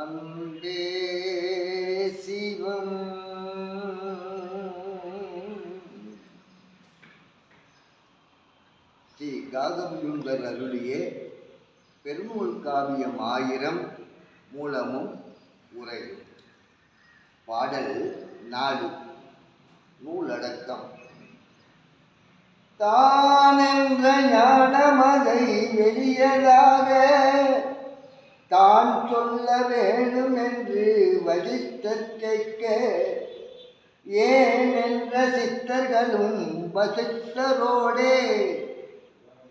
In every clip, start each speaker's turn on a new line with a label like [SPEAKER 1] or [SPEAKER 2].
[SPEAKER 1] அன்பே சிவம். ஸ்ரீ காகபுயுந்தர் அருளிய பெருநூல் காவியம் ஆயிரம் மூலமும் உரையும் பாடல் நாடு நூலடக்கம். தானென்ற ஞானமதை வெளியதாக சொல்ல வேண்டும் என்று வடித்த கேட்க ஏன் என்ற சித்தர்களும் வசித்தரோடே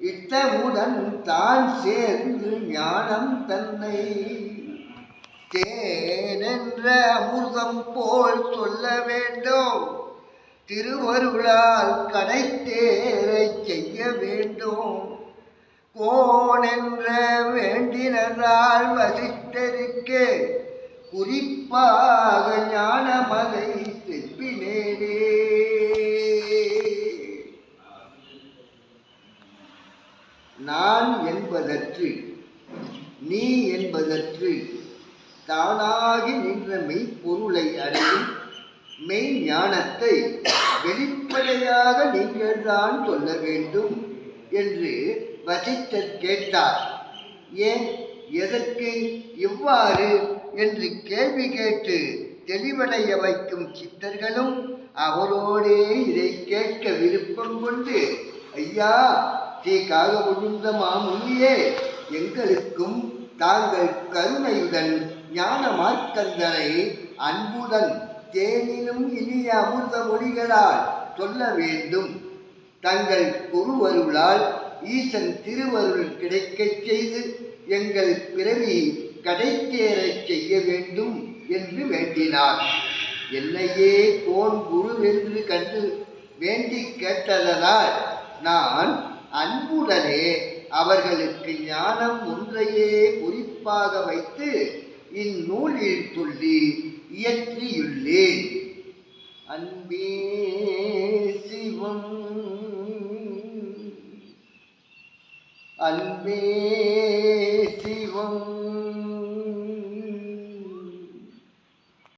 [SPEAKER 1] இத்தமுடன் தான் சேர்ந்து ஞானம் தன்னை. தேனென்ற அமுதம் போல் சொல்ல வேண்டும் திருவருளால் கடைத்தேரை செய்ய வேண்டும். கோணென்ற வேண்டினரால் வசித்தருக்கே குறிப்பாக ஞானமலை செப்பினேனே. நான் என்பதற்கு நீ என்பதற்கு தானாகி நின்ற மெய்ப்பொருளை அடையும் மெய் ஞானத்தை வெளிப்படையாக நீங்கள் தான் சொல்ல வேண்டும் என்று வசிஷ்டர் கேட்டார். ஏன் எதற்கு இவ்வாறு? என்று கேள்வி கேட்டு தெளிவடைய வைக்கும் சித்தர்களும் அவரோடே இதை கேட்க விருப்பம் கொண்டு ஐயா ஸ்ரீ காக மாமுனியே எங்களுக்கும் தாங்கள் கருணையுடன் ஞான மார்க்கந்தரை அன்புடன் தேனிலும் இனிய அமிர்த மொழிகளால் சொல்ல வேண்டும். தங்கள் குருவருளால் ஈசன் திருவருள் கிடைக்கச் செய்து எங்கள் பிறவி கடைத்தேறச் செய்ய வேண்டும் என்று வேண்டினார். என்னையே கோன் குருவென்று கண்டு வேண்டி கேட்டதனால் நான் அன்புடனே அவர்களுக்கு ஞானம் ஒன்றையே குறிப்பாக வைத்து இந்நூலில் சொல்லி இயற்றியுள்ளேன். அன்பே சிவம்